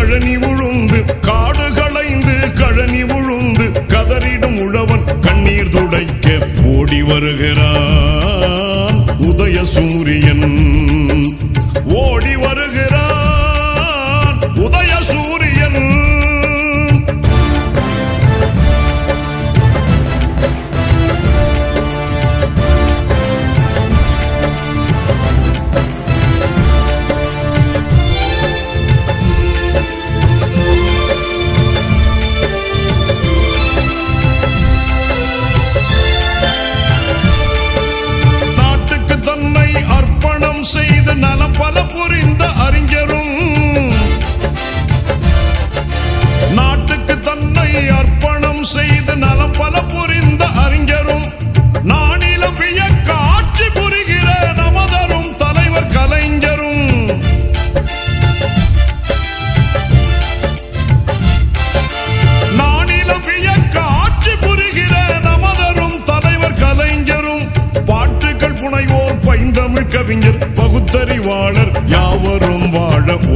கழனி உழுந்து காடு களைந்து கழனி உழுந்து கதறிடும் உழவன் கண்ணீர் துடைக்க ஓடி வருகிறான். உதய சூரிய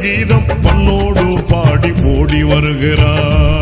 கீதம் பண்ணோடு பாடி ஓடி வருகிறார்.